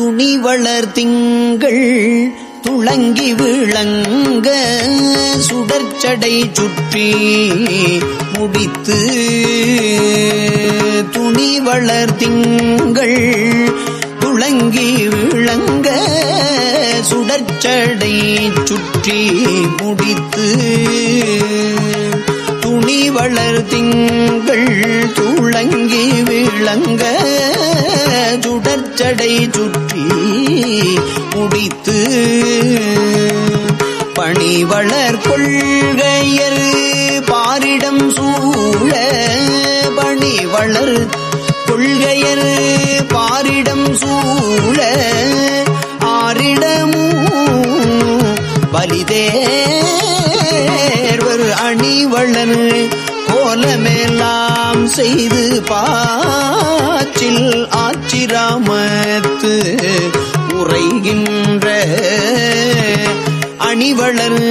துணி வளர் திங்கள் துளங்கி விளங்க சுடற்சடை சுற்றி முடித்து துணி வளர் திங்கள் துளங்கி விளங்க சுடற்சடை சுற்றி முடித்து துணி வளர் திங்கள் துளங்கி விளங்க சுடற்சடை சுற்றி முடித்து பணிவளர் கொள்கையர் பாரிடம் சூழ பணிவளர் கொள்கையர் பாரிடம் சூழ ஆரிடமும் பலிதே பலிதேர்வர் அணிவளர் கோலமெல்லாம் செய்து பாச்சில் ஆச்சிராமத்து உரைகின்ற அணிவளர்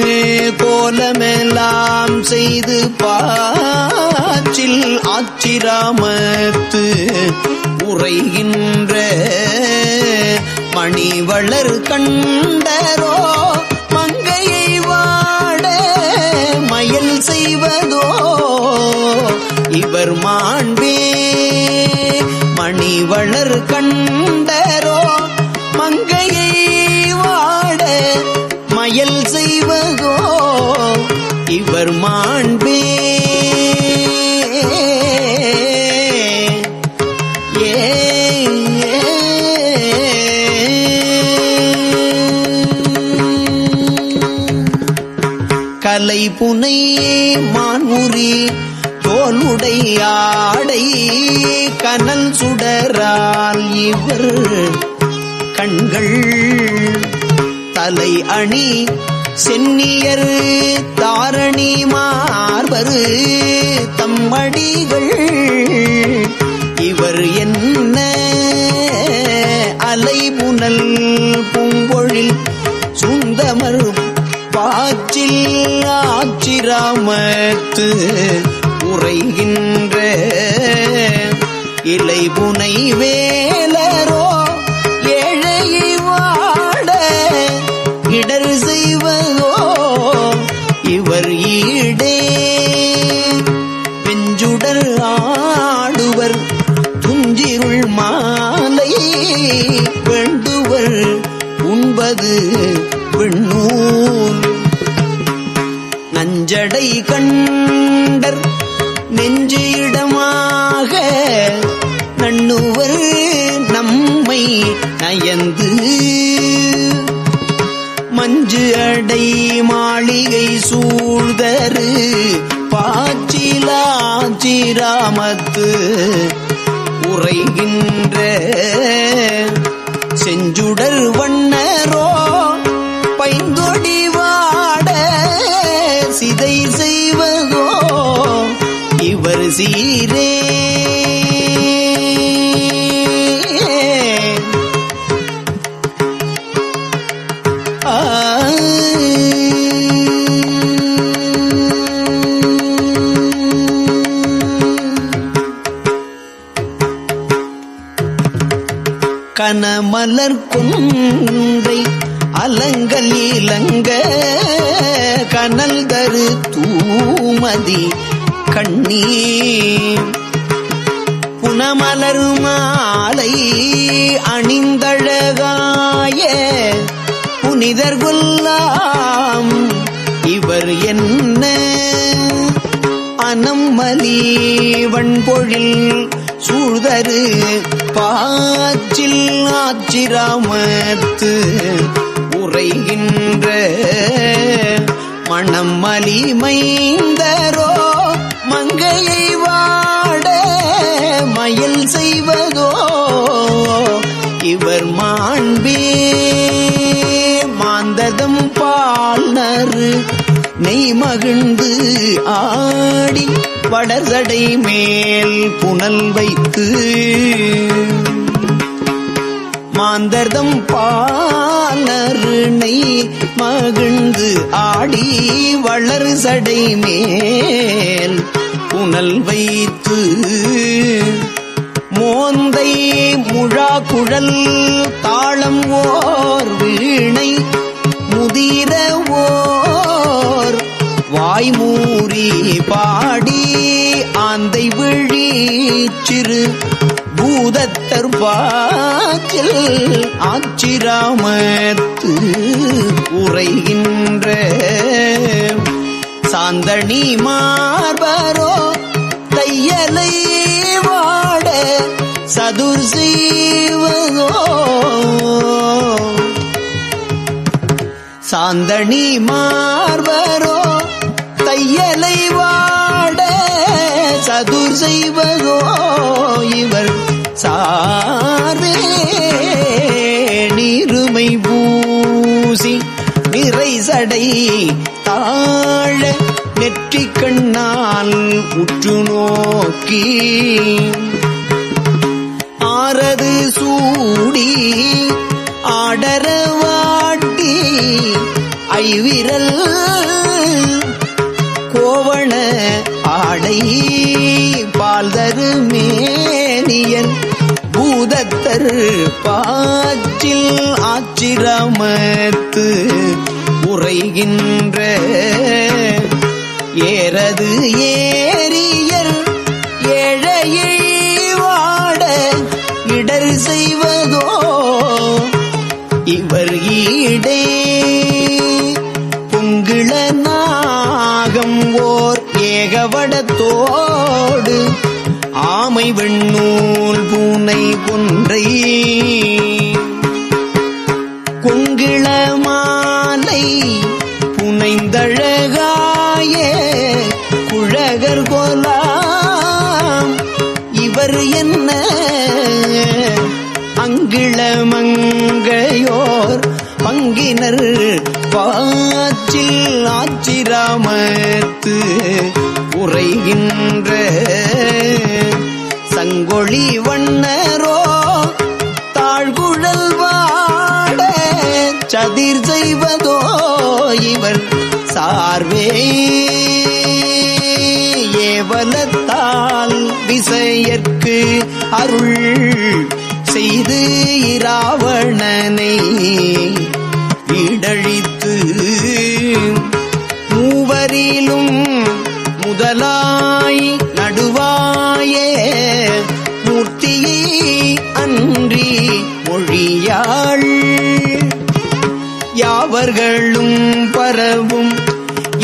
கோலமெல்லாம் செய்து பாச்சில் ஆச்சிராமத்து உரைகின்ற மணிவளர் கண்டரோ செய்வதோ இவர் மாண்பே மணிவளர் கண்டரோ மங்கையை புனையே மான்முறி தோலுடை ஆடை கனல் சுடரால் இவர் கண்கள் தலை அணி சென்னியர் தாரணி மார்பரு தம்மடிகள் இவர் என்ன அலைபுனல் பூங்கொழில் சுந்தமர் பாச்சில் ஆச்சிராமத்து உரைகின்ற இலைபுனை வேலரோ ஏழை வாட இடர் செய்வதோ இவர் ஈடே. வெஞ்சுடர் ஆடுவர் துஞ்சிருள் மாலை வேண்டுவர் உண்பது வெண்ணூல் நஞ்சடை கண்டர் நெஞ்சு இடமாக நண்ணுவர் நம்மை நயந்து மஞ்சு அடை மாளிகை சூழ்தரு பாச்சிலாச்சிராமத்து உரைகின்ற செஞ்சுடர் வண்ணரோ சீரே. கனமலர் கொன்றை அலங்கல் இலங்க கனல் தரு தூமதி கண்ணீ புனமலர் மாலை அணிந்தழகாய புனிதர் கொல்லாம். இவர் என்ன அனம்மலி வண்பொழில் சூழ்தரு பாச்சில் ஆச்சிராமத்து உரைகின்ற மணம் மலிமைந்தரோ மங்கையை வாட மயில் செய்வதோ? இவர் மாண்பே மாந்ததம் பால்நறு நெய் மகிழ்ந்து ஆடி வடசடை மேல் புனல் வைத்து. மாந்தர்தம் பாலருணை மகிழ்ந்து ஆடி வளர் சடை மேல் புனல் வைத்து மோந்தை முழா குழல் தாளம் ஓர் வீணை முதிர ஓர் வாய்மூறி பாடி ஆந்தை விழி சிறு பூதத்தர் பாக்கில் ஆச்சிராமத்து உரைகின்ற சாந்தணி மார்பரோ தையலை வாட சதுர் செய்வதோ சாந்தணி மார்பரோ தையலை வாட சதுர் செய்வதோ இவர் சா உற்று நோக்கி ஆறது சூடி ஆடரவாட்டி ஐவிரல் கோவண ஆடை பால்தரு மேனியன் பூதத்தர் பாச்சில் ஆச்சிரமத்து உரைகின்ற ஏறது ஏ ஏகவடத்தோடு ஆமை வெண்ணூல் பூனை கொன்றை. கொங்கிள மாலை புனைந்தழகாய குழகர் கோலாம். இவர் என்ன? அங்கிளமங்கையோர் பங்கினர். பாச்சில் ஆச்சிராமத்து உரைகின்ற சங்கொழி வண்ணரோ தாழ்குழல் வாட சதிர் செய்வதோ இவர் சார்வே. ஏவலத்தால் விசையற்கு அருள் செய்து இராவணனை அவர்களும் பரவும்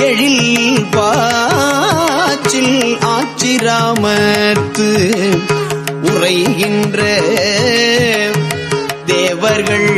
எழில் பாச்சில் ஆச்சிராமத்து உரைகின்ற தேவர்கள்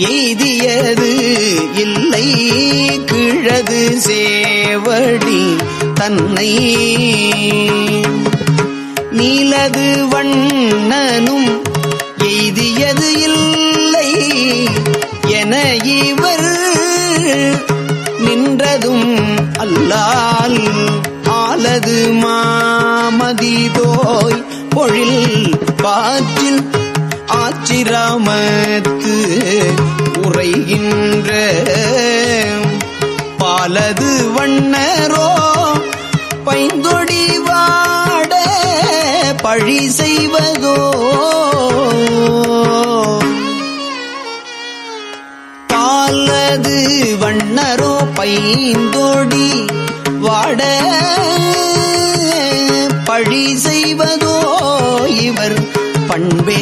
எய்தியது இல்லை. கிழது சேவடி தன்னை. நீலது வண்ணனும் எய்தியது இல்லை. என இவர் நின்றதும் அல்லால் ஆலது மாமதிதோய் பொழில் பாற்றில் ஆச்சிராமத்து உரைகின்ற பாலது வண்ணரோ பைந்தொடி வாட பழி செய்வதோ? பாலது வண்ணரோ பைந்தொடி வாட பழி செய்வதோ? பண்பே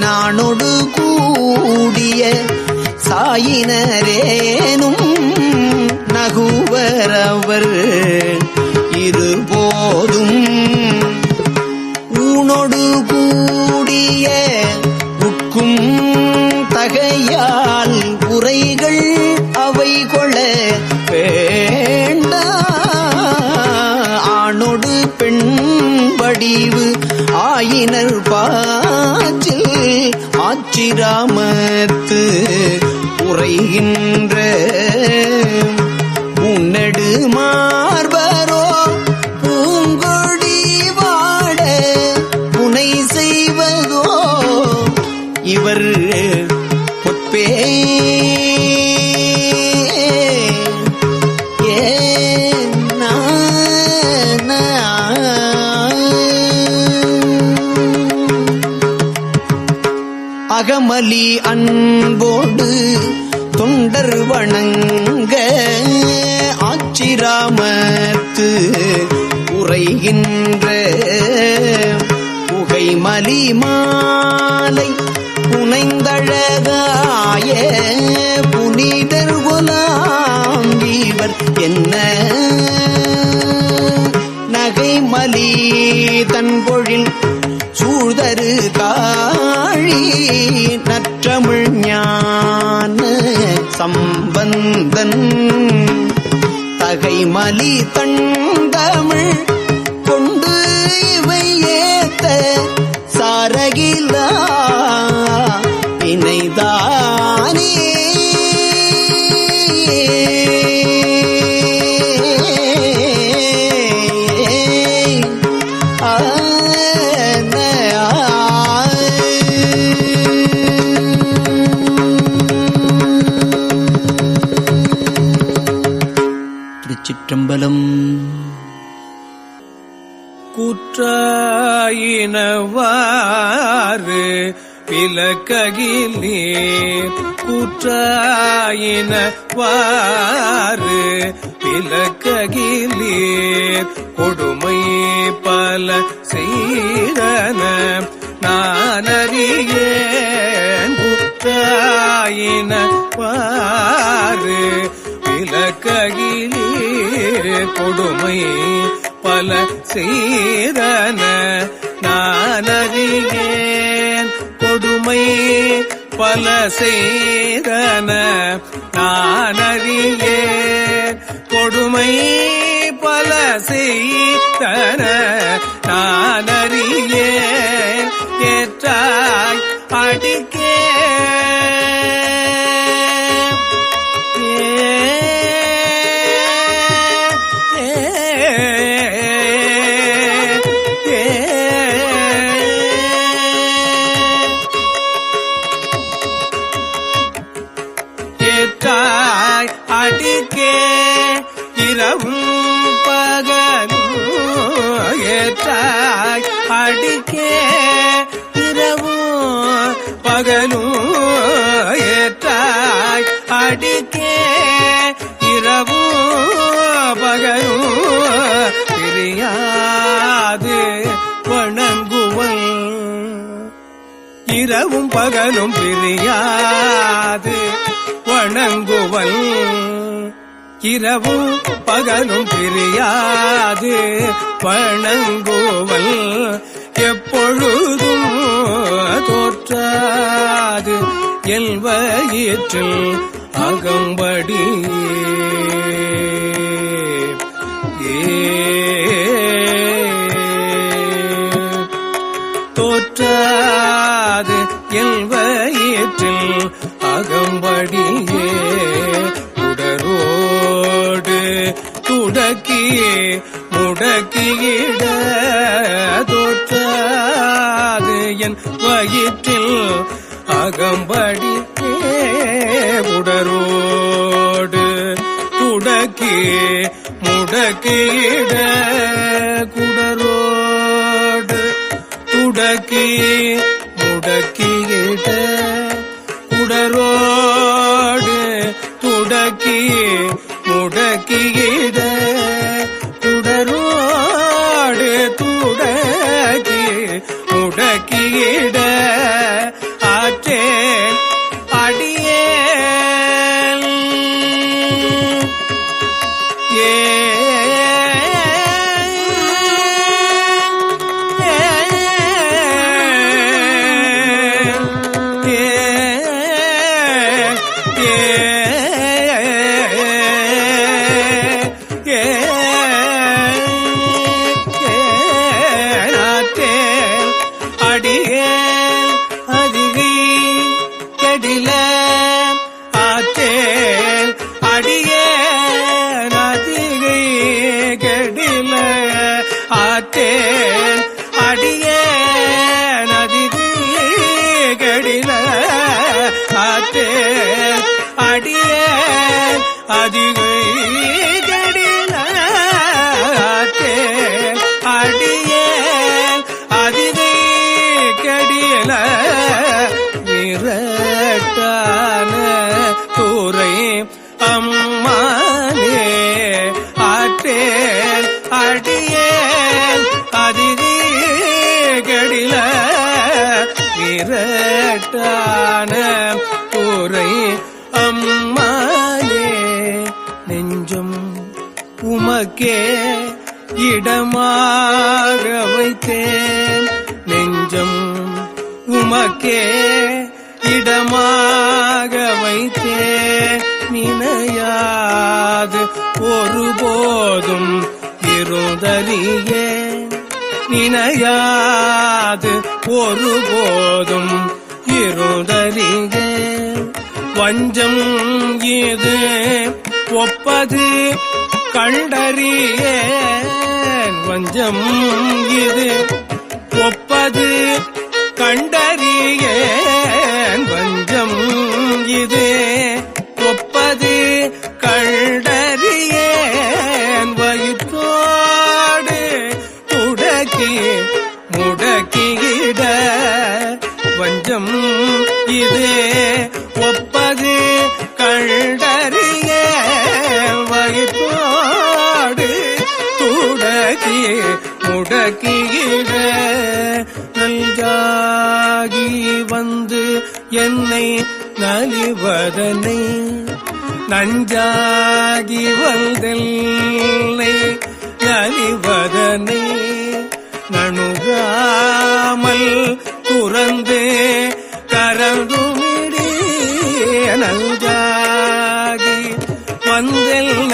நானொடு கூடிய சாயினரேனும் நகுவரவர் இருபோதும் ஊனொடு கூடிய ஆயினர் பாச்சில் ஆச்சிராமத்து உரைகின்ற அமளி அன்போடு தொண்டர் வணங்க ஆச்சிராமத்து உரைகின்ற புகைமலி மாலை புனைந்தழகாய புனிதர் குலாம் வீவர் என்ன? நகைமலி தன்பொழில் சூழ்தரு காழி நற்றமிழ் ஞான சம்பந்தன். தகைமலி தண்டமிழ் கொடுமை பல செய்தன நானறியேன் கொடுமை பல செய்தன நானறியேன் ஏற்றாய் அடிக்கே. வணங்குவன் இரவும் பகலும் பிரியாது. வணங்குவன் இரவும் பகலும் பிரியாது. வணங்குவன் எப்பொழுதும் தோற்றாது. எல்வயிற்றில் அகம்படியே துடக்கியே முடக்கியிட தோற்றாது என் வயிற்றில் அகம்படியே உடரோடு. துடக்கி முடக்கியிட குடரோடு. துடக்கி ಕೇ உமக்கே இடமாக வைத்தே நினையாது ஒருபோதும் இருந்தலியே. நினையாது ஒருபோதும் இருந்தலியே. வஞ்சம் இது ஒப்பது கண்டறிய. வஞ்சம் இது ஒப்பது கண்டறிய வஞ்சம் இது. ஒப்பது கண்டறிய வயிற்றோடு முடக்கி முடக்கிட வஞ்சம் இது. ஒப்பது கண்டறிய வயிற்றோடு துடக்கி முடக்கிட நல்காகி வந்து என்னை நலிவதனை. நஞ்சாகி வந்தெல்லை நலிவதனை. நணுகாமல் துறந்து கரந்துமிடி. நல்காகி வந்தெல்லை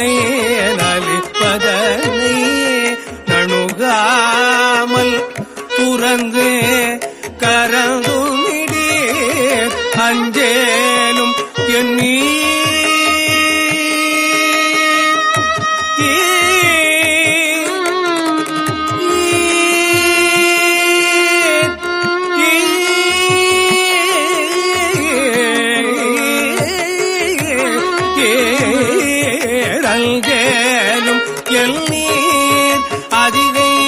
ஏரல்கேலும் எல்நீர் அதிகை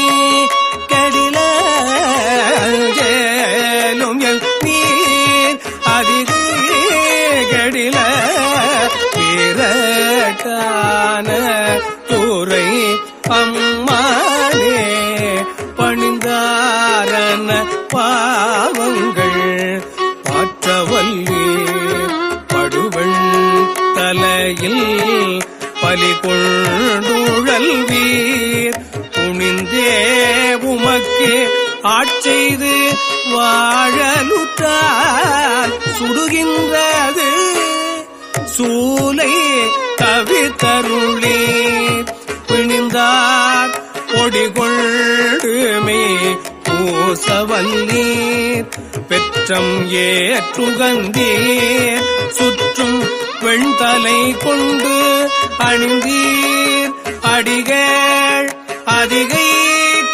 கோசவல்லீர் பெற்றம் ஏற்றுகந்தீர் சுற்றும் பெண்தலை கொண்டு அணிந்தீர். அடிகள் அதிகை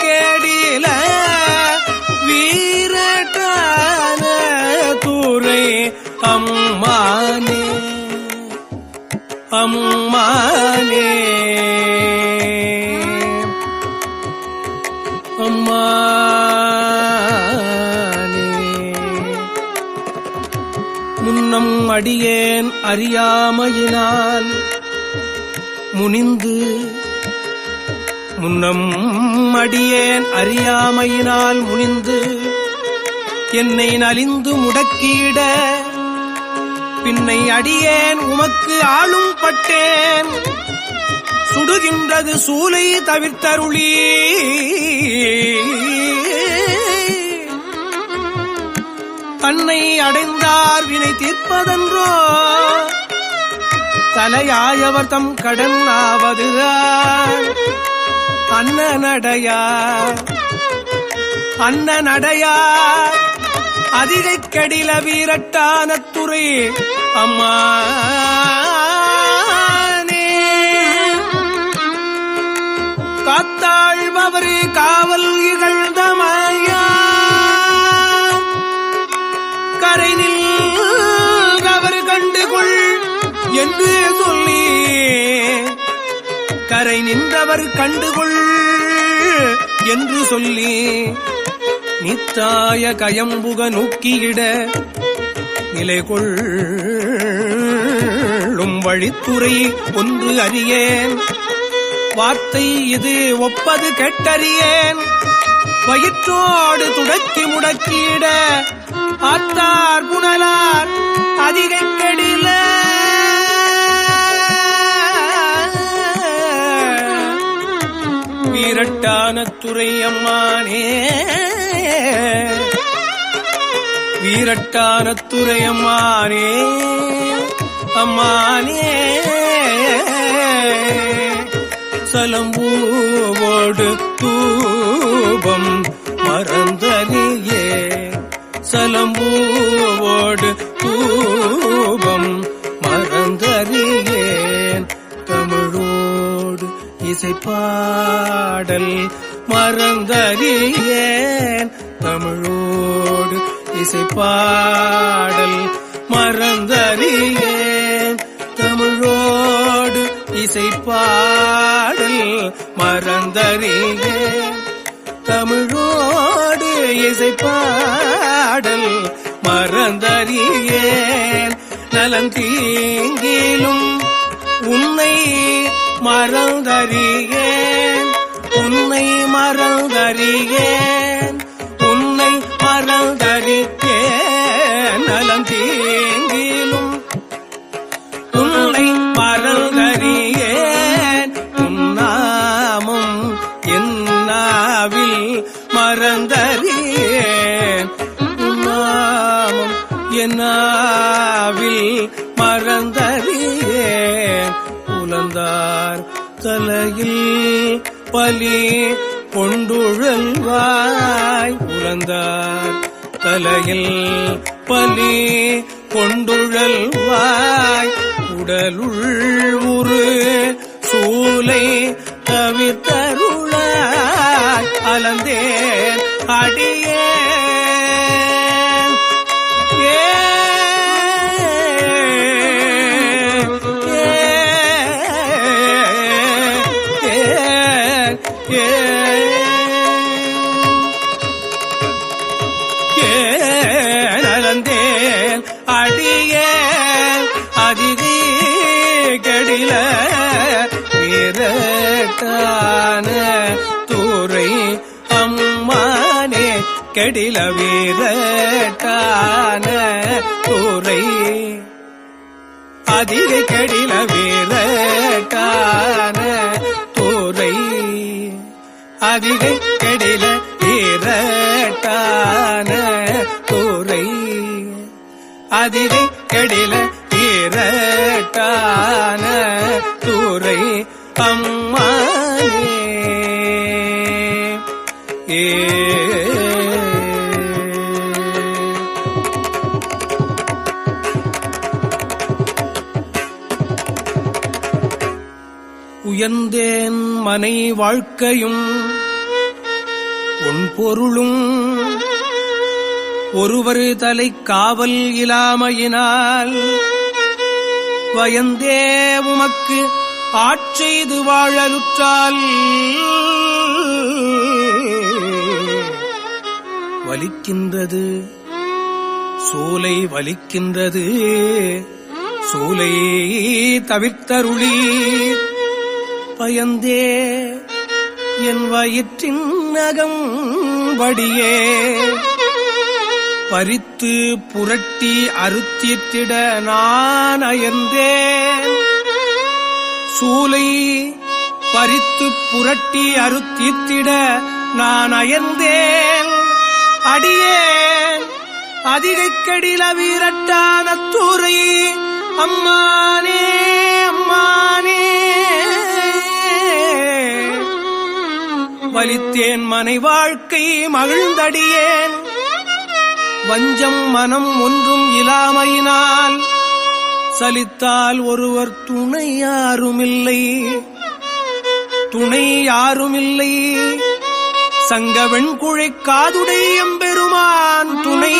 கேடில வீரட்டான தூரை அம்மானே. அம்மானே. அம்மா. அடியேன் அறியாமையினால் முனிந்து முன்னம் அடியேன் அறியாமையினால் முனிந்து என்னை நலிந்து முடக்கிட பின்னை அடியேன் உமக்கு ஆளும் பட்டேன். சுடுகின்றது சூலை தவிர்த்தருளீ தன்னை அடைந்தார் வினை தீர்ப்பதன்றோ? தலையாயவர் தம் கடன் நடையா அன்ன நடையா அதிகை கடில வீரட்டான துறை அம்மா காத்தாழ்பவர் காவல் இகழ்ந்தமையா நில் நில்கவர் கண்டுகொள் என்று சொல்லி கரை நின்றவர் கண்டுகொள் என்று சொல்லி நித்தாய கயம்புக நோக்கியிட நிலை கொள்ளும் வழித்துறை ஒன்று அறியேன். வார்த்தை இது ஒப்பது கெட்டறியேன். வயிற்றோடு துடக்கி முடக்கிட ஆத்தார் புனலார் அதிக கடில வீரட்டான துறை அம்மானே வீரட்டான துறை அம்மானே. அம்மானே சலம்பூவோடு தூபம் மறந்தறியே சலம்பூவோடு தூபம் மறந்தறியேன் தமிழோடு இசைப்பாடல் மறந்தறியேன் தமிழோடு இசைப்பாடல் மறந்தறியேன் தமிழோடு இசைப்பாடல் மறந்தறியேன் தமிழோடு இசைப்பாடல் மறந்தறியேன். நலம் தீங்கிலும் உன்னை மறந்தறியேன். உன்னை மறந்தறியேன். உன்னை மறந்தறி தலையில் பலி கொண்டுழல்வாய் உழந்தார் தலையில் பலி கொண்டுழல்வாய் உடலுள் ஒரு சூலை தவிர்த்தருளாய். அலந்தேன் அடியே கடில வீரட்டான தூரை அதிக கடில வீரட்டான தூரை அதிக கடில வீரட்டான தூரை அதிக கடில வீரட்டான மனை வாழ்க்கையும் உன் பொருளும் ஒருவரு தலை காவல் இலாமையினால் வயந்தே உமக்கு ஆட்செய்து வாழலுற்றால் வலிக்கின்றது சூலை வலிக்கின்றது சூலை தவிர்த்தருளீர். பயந்தே. என் வயிற்றின் நகம் வடியே. பறித்து புரட்டி அறுத்திட்டிட நான் அயர்ந்தேன். சூலை பறித்து புரட்டி அறுத்தித்திட நான் அயர்ந்தேன். அடியேன் அதிகைக்கடில வீரட்டான தூரை அம்மானே அம்மானே. வலித்தேன் மனை வாழ்க்கை மகிழ்ந்தடியேன். வஞ்சம் மனம் ஒன்றும் இலாமையினால் சலித்தால் ஒருவர் துணை யாருமில்லை. துணை யாருமில்லை. சங்க வெண்குழை காதுடை எம்பெருமான் துணை.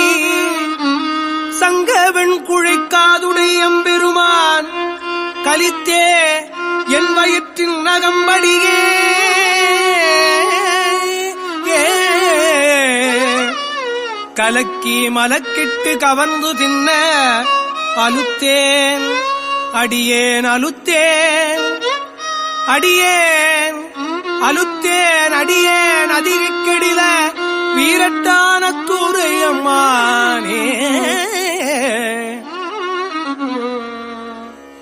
சங்க வெண்குழை காதுடை எம்பெருமான் கலித்தே என் வயிற்றின் நகம்படியே. கலக்கி மலக்கிட்டு கவர்ந்து தின்ன அலுத்தேன் அடியேன் அலுத்தேன் அடியேன் அலுத்தேன் அடியேன் அதிரிக்கடில வீரட்டான தூரையம்மானே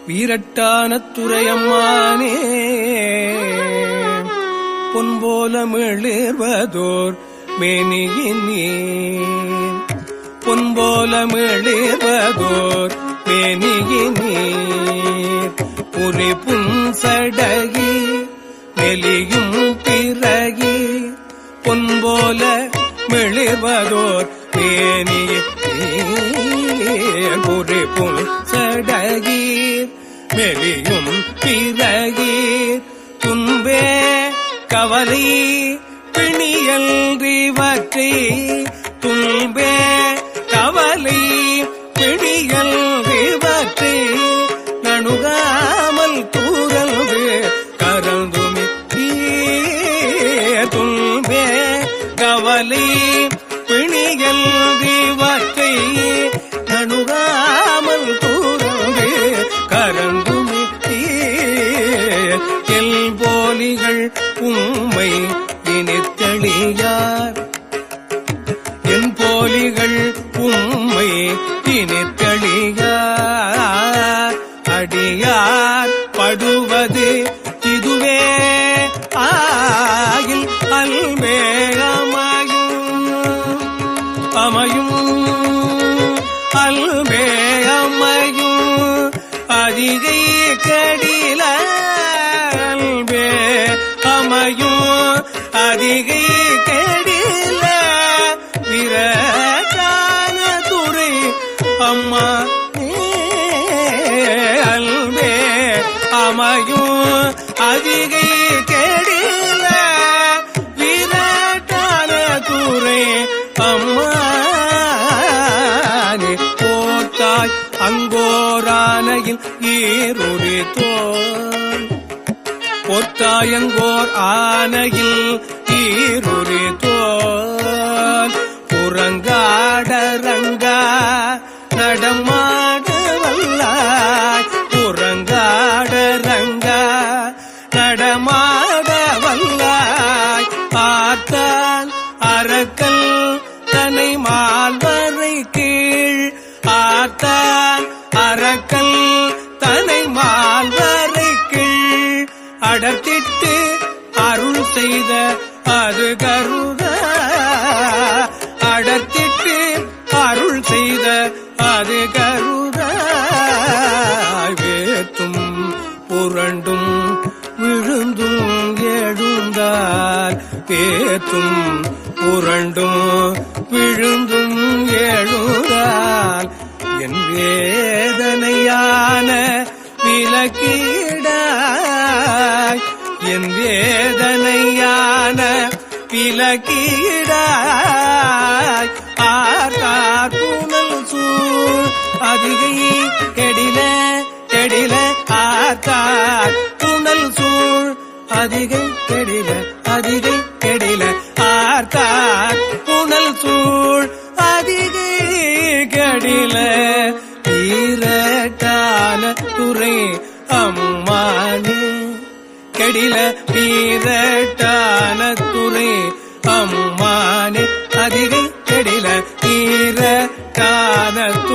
வீரட்டான துறையம்மானே பொன்போல மிளிர்வதோர் மேனியினே பொன்போல மிளிர்வதோர் மேனியினே புரி புன்சடகி மெலியும் பிறகி பொன்போல மிளிர்வதோர் மேனியே புரி புன்சடகி மெலியும் பிறகி துன்பே கவலை பிணியல்றிவற்றை துன்பே கவலை பிணியல் அமையும் அதிகை கடில அல்மே அமையும் அதிகை கடில விரதான துறை அம்மா அல்மே அமையும் அதிகை அங்கோரானையில் ஈருடி தோல். பொத்தாயங்கோர் ஆனையில் ஈருரி தோல். புறங்காடரங்கா நடமாட வல்லாய். புறங்காடரங்கா நடமாட வல்லாய். பார்த்தால் அரக்கல் தனை மால்வரை கீழ். ஆத்தான் அரக்கல் செய்த அது கருத அடர்த்திட்டு அருள் செய்த அது கருத வேத்தும் புரண்டும் விழுந்தும் எழுந்தார். வேத்தும் புரண்டும் விழுந்தும் எழுந்தால் என் வேதனையான விலக்கி விலக்கீடாய் ஆர்கார் புனல் சூழ். அதிகை கெடில கெடில ஆர்கார் புனல் சூழ். அதிகை கெடில அதிகை கெடில ஆர்கார் புனல் சூழ். அதிகை கெடில வீரட்டான துறை அம்மானே. கெடில வீரட்டான அம்மானே அதிகை கெடில வீரட்டான துறை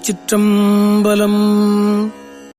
திருச்சிற்றம்பலம்.